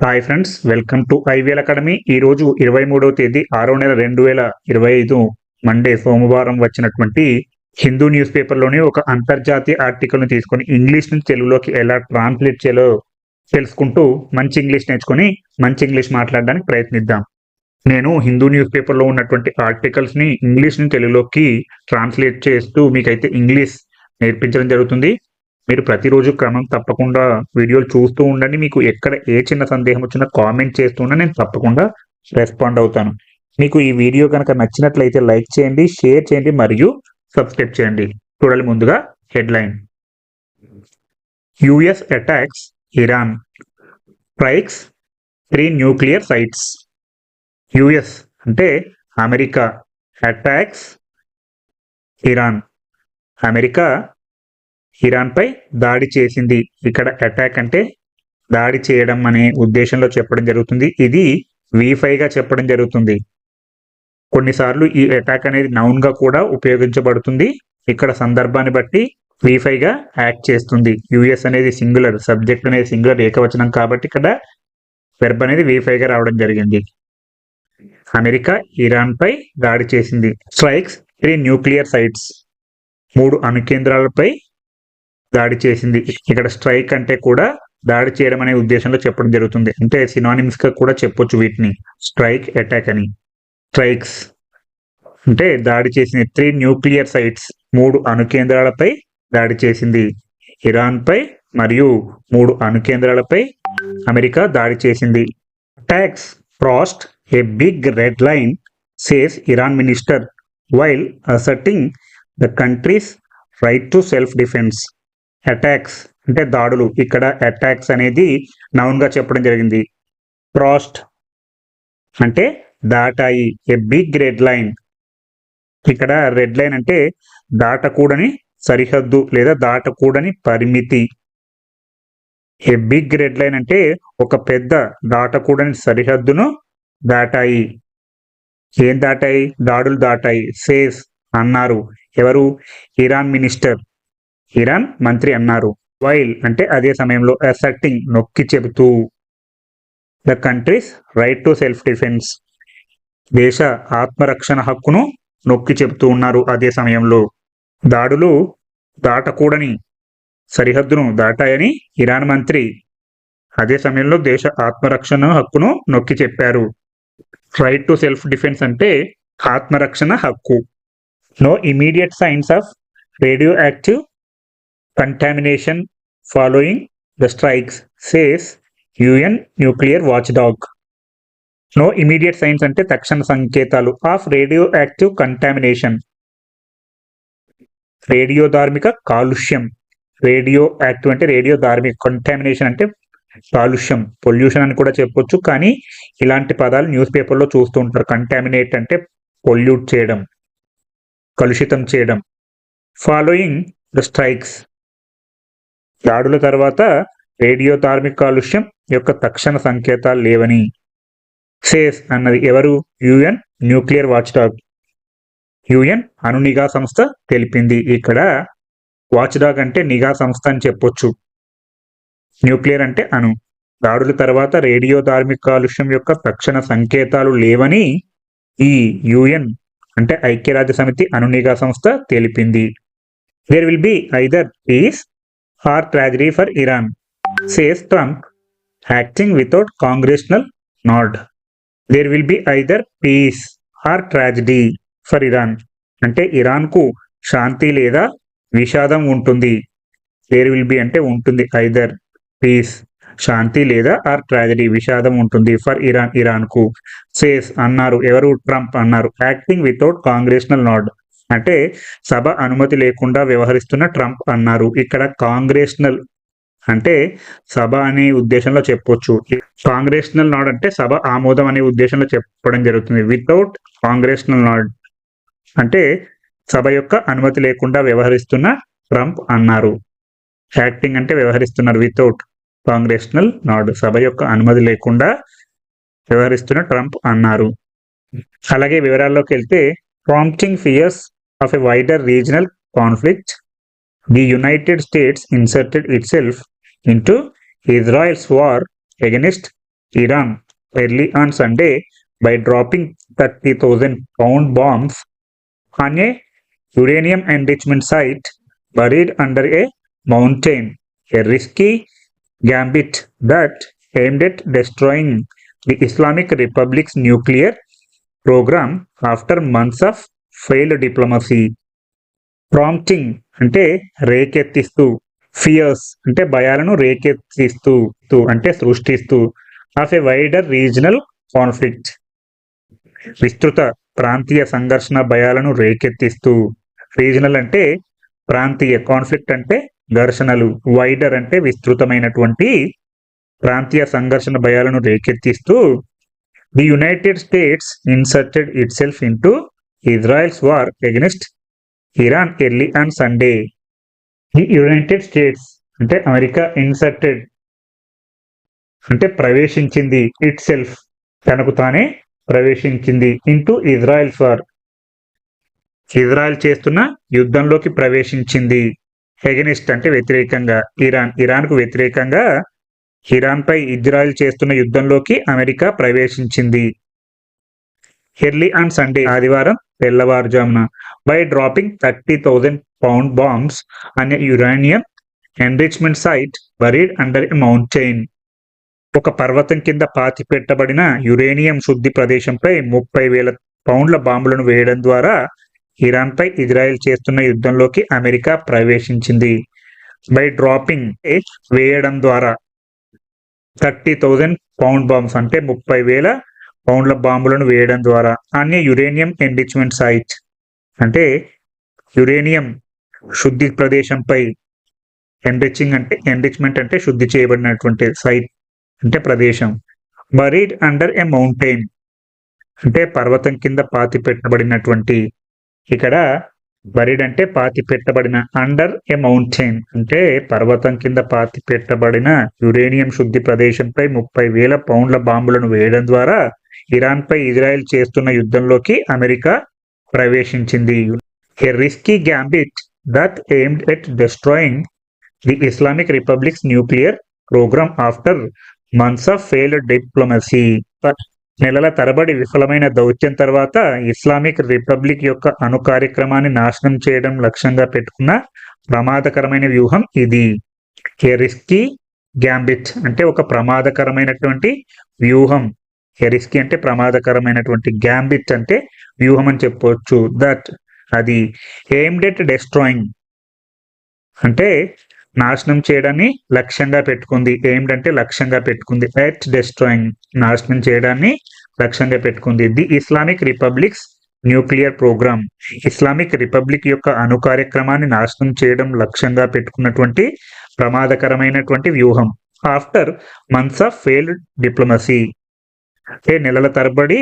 Hi friends welcome to IVL academy ఈ రోజు ఇరవై మూడవ తేదీ ఆరో నెల రెండు వేల ఇరవై ఐదు మండే సోమవారం వచ్చినటువంటి హిందూ న్యూస్ పేపర్లోని ఒక అంతర్జాతీయ ఆర్టికల్ని తీసుకొని ఇంగ్లీష్ నుంచి తెలుగులోకి ఎలా ట్రాన్స్లేట్ చేయాలో తెలుసుకుంటూ మంచి ఇంగ్లీష్ నేర్చుకొని మంచి ఇంగ్లీష్ మాట్లాడడానికి ప్రయత్నిద్దాం. నేను హిందూ న్యూస్ పేపర్లో ఉన్నటువంటి ఆర్టికల్స్ని ఇంగ్లీష్ నుంచి తెలుగులోకి ట్రాన్స్లేట్ చేస్తూ మీకైతే ఇంగ్లీష్ నేర్పించడం జరుగుతుంది. మీరు ప్రతిరోజు క్రమం తప్పకుండా వీడియోలు చూస్తూ ఉండండి. మీకు ఎక్కడ ఏ చిన్న సందేహం వచ్చినా కామెంట్ చేస్తున్నా నేను తప్పకుండా రెస్పాండ్ అవుతాను. మీకు ఈ వీడియో కనుక నచ్చినట్లయితే లైక్ చేయండి షేర్ చేయండి మరియు సబ్స్క్రైబ్ చేయండి. చూడాలి ముందుగా headline. US attacks Iran. Strikes three nuclear sites. US అంటే అమెరికా. Attacks Iran. అమెరికా ఇరాన్పై దాడి చేసింది. ఇక్కడ అటాక్ అంటే దాడి చేయడం అనే ఉద్దేశంలో చెప్పడం జరుగుతుంది. ఇది వీఫైగా చెప్పడం జరుగుతుంది. కొన్నిసార్లు ఈ అటాక్ అనేది నౌన్గా కూడా ఉపయోగించబడుతుంది. ఇక్కడ సందర్భాన్ని బట్టి వీఫైగా యాక్ట్ చేస్తుంది. యుఎస్ అనేది సింగులర్ సబ్జెక్ట్ అనేది సింగులర్ ఏకవచనం కాబట్టి ఇక్కడ వెర్బ్ అనేది వీఫైగా రావడం జరిగింది. అమెరికా ఇరాన్పై దాడి చేసింది. స్ట్రైక్స్ త్రీ న్యూక్లియర్ సైట్స్ మూడు అణుకేంద్రాలపై దాడి చేసింది. ఇక్కడ స్ట్రైక్ అంటే కూడా దాడి చేయడం అనే ఉద్దేశంలో చెప్పడం జరుగుతుంది. అంటే సినానిమ్స్గా కూడా చెప్పొచ్చు వీటిని. స్ట్రైక్ అటాక్ అని. స్ట్రైక్స్. అంటే దాడి చేసింది త్రీ న్యూక్లియర్ సైట్స్ మూడు అణుకేంద్రాలపై దాడి చేసింది. ఇరాన్ పై మరియు మూడు అణుకేంద్రాలపై అమెరికా దాడి చేసింది. Attacks crossed a big red line says Iran minister while asserting the country's right to self defence attacks అంటే దాడులు. ఇక్కడ అటాక్స్ అనేది నౌన్గా చెప్పడం జరిగింది. క్రాస్డ్ అంటే దాటాయి. ఏ బిగ్ రెడ్ లైన్ ఇక్కడ రెడ్ లైన్ అంటే దాటకూడని సరిహద్దు లేదా దాటకూడని పరిమితి. ఏ బిగ్ రెడ్ లైన్ అంటే ఒక పెద్ద దాటకూడని సరిహద్దును దాటాయి. ఏం దాటాయి? దాడులు దాటాయి. సేస్ అన్నారు. ఎవరు? ఇరాన్ మినిస్టర్ ఇరాన్ మంత్రి అన్నారు. వైల్ అంటే అదే సమయంలో అసర్టింగ్ నొక్కి చెబుతూ the country's right to self defence దేశ ఆత్మరక్షణ హక్కును నొక్కి చెబుతూ ఉన్నారు. అదే సమయంలో దాడులు దాటకూడని సరిహద్దును దాటాయని ఇరాన్ మంత్రి అదే సమయంలో దేశ ఆత్మరక్షణ హక్కును నొక్కి చెప్పారు. రైట్ టు సెల్ఫ్ డిఫెన్స్ అంటే ఆత్మరక్షణ హక్కు. No immediate signs of radioactive contamination following the strikes, says UN nuclear watchdog no immediate signs అంటే తక్షణ సంకేతాలు of radioactive contamination radio ధార్మిక కాలుష్యం రేడియో యాక్టివ్ అంటే రేడియో ధార్మిక కంటామినేషన్ అంటే కాలుష్యం పొల్యూషన్ అని కూడా చెప్పొచ్చు కానీ ఇలాంటి పదాలు న్యూస్ పేపర్లో చూస్తూ ఉంటారు. కంటామినేట్ అంటే పొల్యూట్ చేయడం కలుషితం చేయడం. ఫాలోయింగ్ ద స్ట్రైక్స్ దాడుల తర్వాత రేడియో ధార్మిక కాలుష్యం యొక్క తక్షణ సంకేతాలు లేవని. సేస్ అన్నది ఎవరు? UN nuclear watchdog UN అణు నిఘా సంస్థ తెలిపింది. ఇక్కడ వాచ్ డాగ్ అంటే నిఘా సంస్థ అని చెప్పొచ్చు. న్యూక్లియర్ అంటే అణు. దాడుల తర్వాత రేడియో ధార్మిక కాలుష్యం యొక్క తక్షణ సంకేతాలు లేవని ఈ యుఎన్ అంటే ఐక్యరాజ్య సమితి అణు నిఘా సంస్థ తెలిపింది. There will be either peace or tragedy for Iran says Trump acting without congressional nod there will be either peace or tragedy for Iran అంటే ఇరాన్కు శాంతి లేదా విషాదం ఉంటుంది. దేర్ విల్ బి అంటే ఉంటుంది. ఐదర్ పీస్ శాంతి లేదా ఆర్ ట్రాజడీ విషాదం ఉంటుంది ఫర్ ఇరాన్ ఇరాన్కు సేస్ అన్నారు ఎవరు ట్రంప్ అన్నారు యాక్టింగ్ వితౌట్ కాంగ్రెషనల్ నాడ్ అంటే సభ అనుమతి లేకుండా వ్యవహరిస్తున్న ట్రంప్ అన్నారు. ఇక్కడ కాంగ్రెషనల్ అంటే సభ అనే ఉద్దేశంలో చెప్పొచ్చు. కాంగ్రెషనల్ నాడ్ అంటే సభ ఆమోదం అనే ఉద్దేశంలో చెప్పడం జరుగుతుంది. వితౌట్ కాంగ్రెషనల్ నాడ్ అంటే సభ యొక్క అనుమతి లేకుండా వ్యవహరిస్తున్న ట్రంప్ అన్నారు. యాక్టింగ్ అంటే వ్యవహరిస్తున్నారు. వితౌట్ కాంగ్రెషనల్ నాడ్ సభ యొక్క అనుమతి లేకుండా వ్యవహరిస్తున్న ట్రంప్ అన్నారు. అలాగే వివరాల్లోకి వెళ్తే prompting fears of a wider regional conflict, the United States inserted itself into Israel's war against Iran early on Sunday by dropping 30,000 pound bombs on a uranium enrichment site buried under a mountain, a risky gambit that aimed at destroying the Islamic Republic's nuclear program after months of fail diplomacy. Prompting అంటే రేకెత్తిస్తూ fears అంటే భయాలను రేకెత్తిస్తూ అంటే సృష్టిస్తూ of a wider regional conflict విస్తృత ప్రాంతీయ సంఘర్షణ భయాలను రేకెత్తిస్తూ రీజనల్ అంటే ప్రాంతీయ కాన్ఫ్లిక్ట్ అంటే ఘర్షణలు వైడర్ అంటే విస్తృతమైనటువంటి ప్రాంతీయ సంఘర్షణ భయాలను రేకెత్తిస్తూ the United States inserted itself into Israel's war against Iran early and Sunday the United States అంటే అమెరికా ఇన్సర్టెడ్ అంటే ప్రవేశించింది ఇట్ సెల్ఫ్ తనకు తానే ప్రవేశించింది ఇంటూ ఇజ్రాయెల్స్ వార్ ఇజ్రాయెల్ చేస్తున్న యుద్ధంలోకి ప్రవేశించింది. హెగనిస్ట్ అంటే వ్యతిరేకంగా. ఇరాన్ ఇరాన్కు వ్యతిరేకంగా ఇరాన్పై ఇజ్రాయెల్ చేస్తున్న యుద్ధంలోకి అమెరికా ప్రవేశించింది. ఎర్లీ ఆన్ సండే ఆదివారం తెల్లవారుజామున. By dropping thirty thousand pound bombs అనే uranium enrichment site buried under a mountain ఒక పర్వతం కింద పాతి పెట్టబడిన యురేనియం శుద్ధి ప్రదేశంపై ముప్పై వేల పౌండ్ల బాంబులను వేయడం ద్వారా ఇరాన్పై ఇజ్రాయెల్ చేస్తున్న యుద్ధంలోకి అమెరికా ప్రవేశించింది. బై డ్రాపింగ్ వేయడం ద్వారా థర్టీ థౌజండ్ పౌండ్ బాంబ్స్ అంటే ముప్పై వేల పౌండ్ల బాంబులను వేయడం ద్వారా అన్ని యురేనియం ఎన్రిచ్మెంట్ సైట్ అంటే యురేనియం శుద్ధి ప్రదేశంపై ఎన్రిచింగ్ అంటే ఎన్రిచ్మెంట్ అంటే శుద్ధి చేయబడినటువంటి సైట్ అంటే ప్రదేశం. బరీడ్ అండర్ ఎ మౌంటైన్ అంటే పర్వతం కింద పాతి పెట్టబడినటువంటి ఇక్కడ బరీడ్ అంటే పాతి పెట్టబడిన అండర్ ఎ మౌంటైన్ అంటే పర్వతం కింద పాతి పెట్టబడిన యురేనియం శుద్ధి ప్రదేశంపై ముప్పై వేల పౌండ్ల బాంబులను వేయడం ద్వారా ఇరాన్ పై ఇజ్రాయెల్ చేస్తున్న యుద్ధంలోకి అమెరికా ప్రవేశించింది. A risky gambit that aimed at destroying the Islamic Republic's nuclear programme after months of failed diplomacy నెలల తరబడి విఫలమైన దౌత్యం తర్వాత ఇస్లామిక్ రిపబ్లిక్ యొక్క అణు కార్యక్రమాన్ని నాశనం చేయడం లక్ష్యంగా పెట్టుకున్న ప్రమాదకరమైన వ్యూహం ఇది. ఏ రిస్కీ గ్యాంబిట్ అంటే ఒక ప్రమాదకరమైనటువంటి వ్యూహం. రిస్కీ అంటే ప్రమాదకరమైనటువంటి గ్యాంబిట్ అంటే వ్యూహం అని చెప్పవచ్చు దట్ అది ఎయిమ్డ్ ఎట్ డెస్ట్రాయింగ్ అంటే నాశనం చేయడాన్ని లక్ష్యంగా పెట్టుకుంది. ఎయిమ్డ్ అంటే లక్ష్యంగా పెట్టుకుంది. ఎట్ డెస్ట్రాయింగ్ నాశనం చేయడాన్ని లక్ష్యంగా పెట్టుకుంది. The Islamic Republic's nuclear programme Islamic Republic యొక్క అణు కార్యక్రమాన్ని నాశనం చేయడం లక్ష్యంగా పెట్టుకున్నటువంటి ప్రమాదకరమైనటువంటి వ్యూహం. After months of failed diplomacy అంటే నెలల తరబడి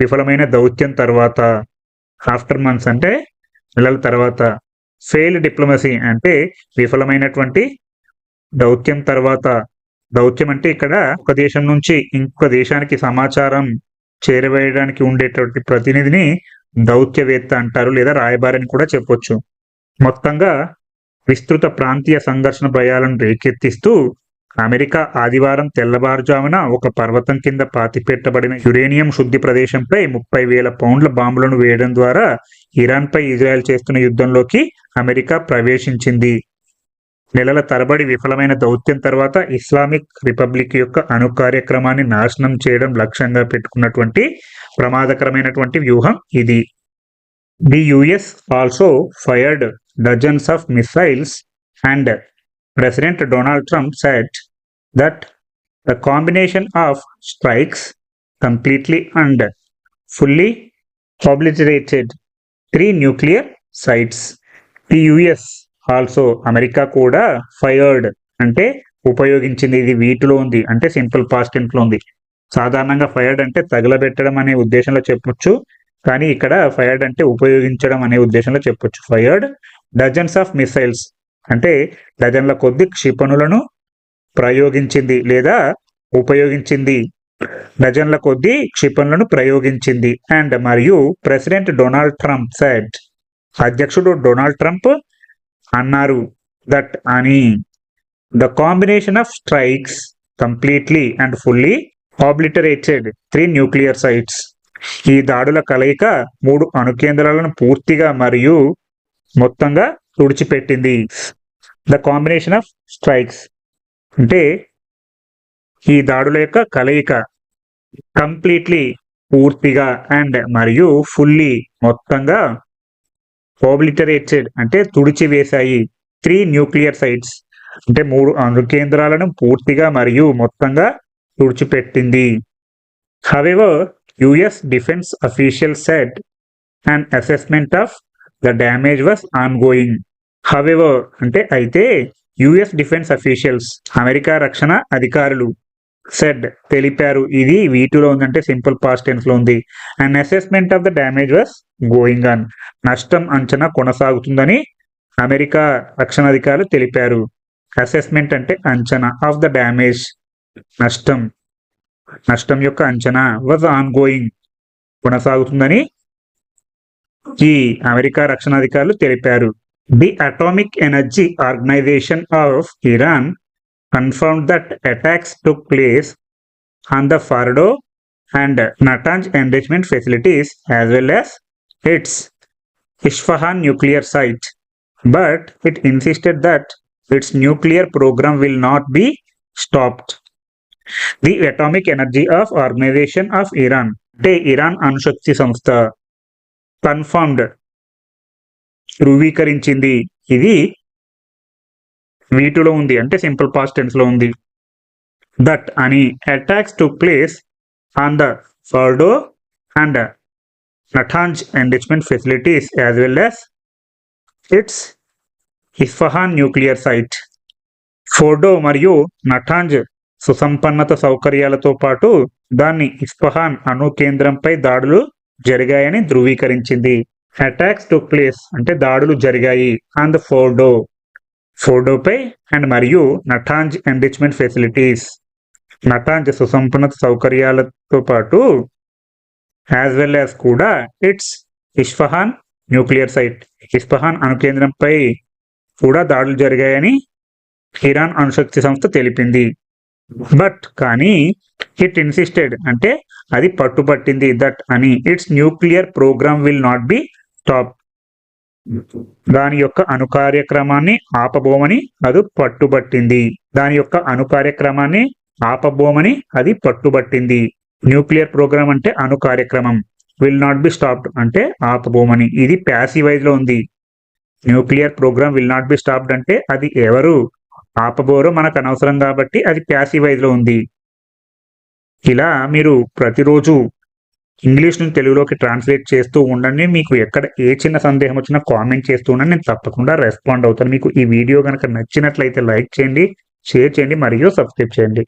విఫలమైన దౌత్యం తర్వాత ఆఫ్టర్ మంత్స్ అంటే నెలల తర్వాత ఫెయిల్ డిప్లొమసీ అంటే విఫలమైనటువంటి దౌత్యం తర్వాత. దౌత్యం అంటే ఇక్కడ ఒక దేశం నుంచి ఇంకొక దేశానికి సమాచారం చేరవేయడానికి ఉండేటువంటి ప్రతినిధిని దౌత్యవేత్త అంటారు లేదా రాయబారని కూడా చెప్పొచ్చు. మొత్తంగా విస్తృత ప్రాంతీయ సంఘర్షణ భయాలను రేకెత్తిస్తూ అమెరికా ఆదివారం తెల్లవారుజామున ఒక పర్వతం కింద పాతిపెట్టబడిన యురేనియం శుద్ధి ప్రదేశంపై ముప్పై వేల పౌండ్ల బాంబులను వేయడం ద్వారా ఇరాన్పై ఇజ్రాయెల్ చేస్తున్న యుద్ధంలోకి అమెరికా ప్రవేశించింది. నెలల తరబడి విఫలమైన దౌత్యం తర్వాత ఇస్లామిక్ రిపబ్లిక్ యొక్క అణు కార్యక్రమాన్ని నాశనం చేయడం లక్ష్యంగా పెట్టుకున్నటువంటి ప్రమాదకరమైనటువంటి వ్యూహం ఇది. The US also fired dozens of missiles and President Donald Trump said that the combination of strikes completely and fully obliterated three nuclear sites. The US also America కూడా ఫైర్డ్ అంటే ఉపయోగించింది ఇది వీటిలో ఉంది అంటే సింపుల్ పాస్ట్ ఇంట్లో ఉంది సాధారణంగా fired అంటే తగలబెట్టడం అనే ఉద్దేశంలో చెప్పొచ్చు కానీ ఇక్కడ ఫైర్డ్ అంటే ఉపయోగించడం అనే ఉద్దేశంలో చెప్పొచ్చు ఫైర్డ్ డజన్స్ ఆఫ్ మిసైల్స్ అంటే డజన్ల కొద్ది క్షిపణులను ప్రయోగించింది లేదా ఉపయోగించింది. డజన్ల కొద్ది క్షిపణులను ప్రయోగించింది. అండ్ మరియు ప్రెసిడెంట్ డొనాల్డ్ ట్రంప్ సెడ్ అధ్యక్షుడు డొనాల్డ్ ట్రంప్ అన్నారు దట్ అని. The combination of strikes completely and fully obliterated three nuclear sites ఈ దాడుల కలయిక మూడు అణుకేంద్రాలను పూర్తిగా మరియు మొత్తంగా తుడిచిపెట్టింది. ద కాంబినేషన్ ఆఫ్ స్ట్రైక్స్ అంటే ఈ దాడుల యొక్క కలయిక. కంప్లీట్లీ పూర్తిగా అండ్ మరియు ఫుల్లీ మొత్తంగా ఓబ్లిటరేటెడ్ అంటే తుడిచివేశాయి. త్రీ న్యూక్లియర్ సైట్స్ అంటే మూడు అణుకేంద్రాలను పూర్తిగా మరియు మొత్తంగా తుడిచిపెట్టింది. However US defence official said and assessment of the damage was ongoing however అంటే అయితే యుఎస్ డిఫెన్స్ అఫీషియల్స్ అమెరికా రక్షణ అధికారులు సెడ్ తెలిపారు ఇది వీటిలో ఉందంటే సింపుల్ పాస్ట్ టెన్స్లో ఉంది. And assessment of the damage was going on నష్టం అంచనా కొనసాగుతుందని అమెరికా రక్షణ అధికారులు తెలిపారు. అసెస్మెంట్ అంటే అంచనా ఆఫ్ ద డ్యామేజ్ నష్టం. నష్టం యొక్క అంచనా వాజ్ ఆన్ గోయింగ్ కొనసాగుతుందని ఈ అమెరికా రక్షణ అధికారులు తెలిపారు the Atomic Energy Organization of Iran confirmed that attacks took place on the Fardo and Natanz enrichment facilities as well as its Isfahan nuclear site, but it insisted that its nuclear program will not be stopped. The Atomic Energy of Organization of Iran, అంటే Iran అణుశక్తి సంస్థ confirmed ధృవీకరించింది. ఇది వీటిలో ఉంది. అంటే simple పాస్ట్లో ఉంది. That అని attacks took place on the Fordow and Natanz enrichment facilities as well as its Isfahan nuclear site Fordow మరియు నఠాంజ్ సుసంపన్నత సౌకర్యాలతో పాటు దాన్ని ఇస్ఫహాన్ అణు కేంద్రంపై దాడులు జరిగాయని ధృవీకరించింది. అటాక్స్ టు ప్లేస్ అంటే దాడులు జరిగాయి. ఆన్ ద ఫోర్డో ఫోర్డోపై అండ్ మరియు నటాంజ్ ఎన్రిచ్మెంట్ ఫెసిలిటీస్ నటాంజ్ సుసంపన్నత సౌకర్యాలతో పాటు యాజ్ వెల్ యాజ్ కూడా its Isfahan nuclear site Isfahan అణుకేంద్రంపై కూడా దాడులు జరిగాయని ఇరాన్ అణుశక్తి సంస్థ తెలిపింది. బట్ కానీ ఇట్ ఇన్సిస్టెడ్ అంటే అది పట్టుపట్టింది దట్ అని. Its nuclear programme will not be stop దాని యొక్క అనుకార్యక్రమాన్ని ఆపబోమని అది పట్టుబట్టింది. దాని యొక్క అనుకార్యక్రమాన్ని ఆపబోమని అది పట్టుబట్టింది. న్యూక్లియర్ ప్రోగ్రామ్ అంటే అనుకార్యక్రమం. విల్ నాట్ బి స్టాప్డ్ అంటే ఆపబోమని. ఇది ప్యాసివైజ్లో ఉంది. Nuclear programme will not be stopped అంటే అది ఎవరు? ఆపబోరో మనకు అనవసరం కాబట్టి అది ప్యాసివ్ వైజ్లో ఉంది. ఇలా మీరు ప్రతిరోజు ఇంగ్లీష్ నుంచి తెలుగులోకి ట్రాన్స్లేట్ చేస్తూ ఉండండి. మీకు ఎక్కడ ఏ చిన్న సందేహం వచ్చినా కామెంట్ చేస్తూ ఉండండి. నేను తప్పకుండా రెస్పాండ్ అవుతాను. మీకు ఈ వీడియో కనుక నచ్చినట్లయితే లైక్ చేయండి షేర్ చేయండి మరియు సబ్స్క్రైబ్ చేయండి.